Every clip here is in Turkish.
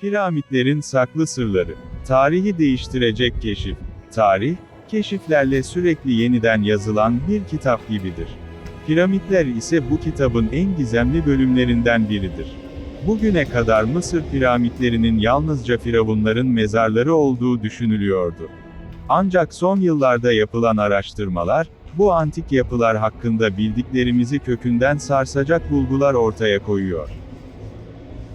Piramitlerin saklı sırları. Tarihi değiştirecek keşif. Tarih, keşiflerle sürekli yeniden yazılan bir kitap gibidir. Piramitler ise bu kitabın en gizemli bölümlerinden biridir. Bugüne kadar Mısır piramitlerinin yalnızca firavunların mezarları olduğu düşünülüyordu. Ancak son yıllarda yapılan araştırmalar, bu antik yapılar hakkında bildiklerimizi kökünden sarsacak bulgular ortaya koyuyor.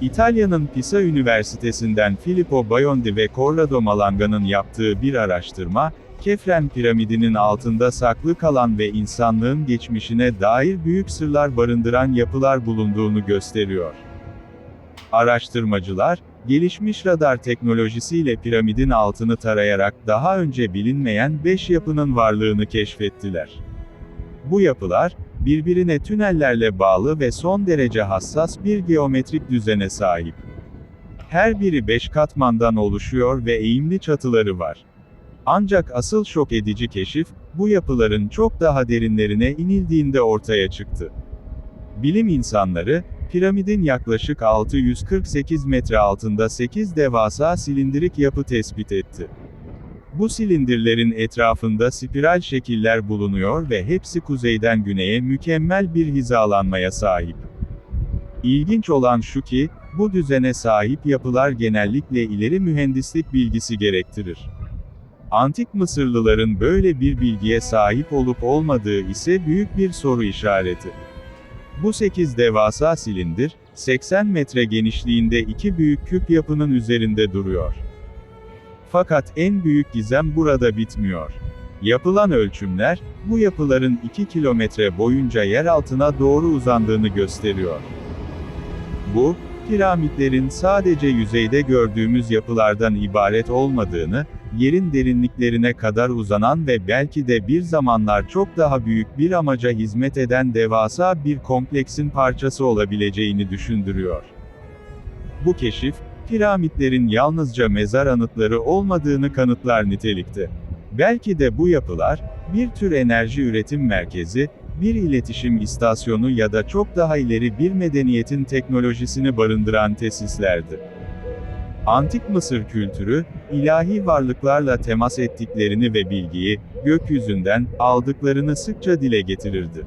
İtalya'nın Pisa Üniversitesi'nden Filippo Biondi ve Corrado Malanga'nın yaptığı bir araştırma, Kefren piramidinin altında saklı kalan ve insanlığın geçmişine dair büyük sırlar barındıran yapılar bulunduğunu gösteriyor. Araştırmacılar, gelişmiş radar teknolojisiyle piramidin altını tarayarak daha önce bilinmeyen 5 yapının varlığını keşfettiler. Bu yapılar, birbirine tünellerle bağlı ve son derece hassas bir geometrik düzene sahip. Her biri 5 katmandan oluşuyor ve eğimli çatıları var. Ancak asıl şok edici keşif, bu yapıların çok daha derinlerine inildiğinde ortaya çıktı. Bilim insanları, piramidin yaklaşık 648 metre altında 8 devasa silindirik yapı tespit etti. Bu silindirlerin etrafında spiral şekiller bulunuyor ve hepsi kuzeyden güneye mükemmel bir hizalanmaya sahip. İlginç olan şu ki, bu düzene sahip yapılar genellikle ileri mühendislik bilgisi gerektirir. Antik Mısırlıların böyle bir bilgiye sahip olup olmadığı ise büyük bir soru işareti. Bu 8 devasa silindir, 80 metre genişliğinde iki büyük küp yapının üzerinde duruyor. Fakat en büyük gizem burada bitmiyor. Yapılan ölçümler, bu yapıların 2 kilometre boyunca yer altına doğru uzandığını gösteriyor. Bu, piramitlerin sadece yüzeyde gördüğümüz yapılardan ibaret olmadığını, yerin derinliklerine kadar uzanan ve belki de bir zamanlar çok daha büyük bir amaca hizmet eden devasa bir kompleksin parçası olabileceğini düşündürüyor. Bu keşif, piramitlerin yalnızca mezar anıtları olmadığını kanıtlar nitelikte. Belki de bu yapılar, bir tür enerji üretim merkezi, bir iletişim istasyonu ya da çok daha ileri bir medeniyetin teknolojisini barındıran tesislerdi. Antik Mısır kültürü, ilahi varlıklarla temas ettiklerini ve bilgiyi, gökyüzünden, aldıklarını sıkça dile getirirdi.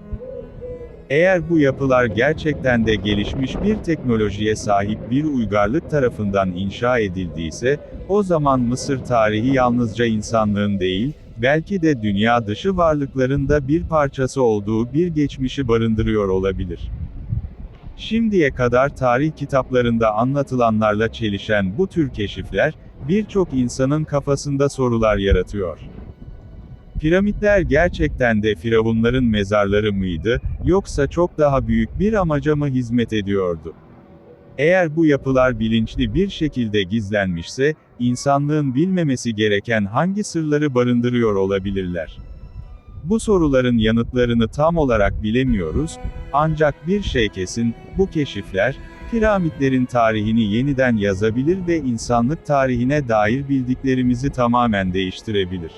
Eğer bu yapılar gerçekten de gelişmiş bir teknolojiye sahip bir uygarlık tarafından inşa edildiyse, o zaman Mısır tarihi yalnızca insanlığın değil, belki de dünya dışı varlıkların da bir parçası olduğu bir geçmişi barındırıyor olabilir. Şimdiye kadar tarih kitaplarında anlatılanlarla çelişen bu tür keşifler, birçok insanın kafasında sorular yaratıyor. Piramitler gerçekten de firavunların mezarları mıydı, yoksa çok daha büyük bir amaca mı hizmet ediyordu? Eğer bu yapılar bilinçli bir şekilde gizlenmişse, insanlığın bilmemesi gereken hangi sırları barındırıyor olabilirler? Bu soruların yanıtlarını tam olarak bilemiyoruz, ancak bir şey kesin, bu keşifler, piramitlerin tarihini yeniden yazabilir ve insanlık tarihine dair bildiklerimizi tamamen değiştirebilir.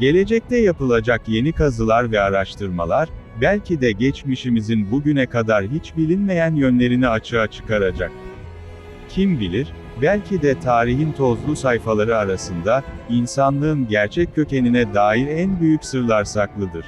Gelecekte yapılacak yeni kazılar ve araştırmalar, belki de geçmişimizin bugüne kadar hiç bilinmeyen yönlerini açığa çıkaracak. Kim bilir, belki de tarihin tozlu sayfaları arasında, insanlığın gerçek kökenine dair en büyük sırlar saklıdır.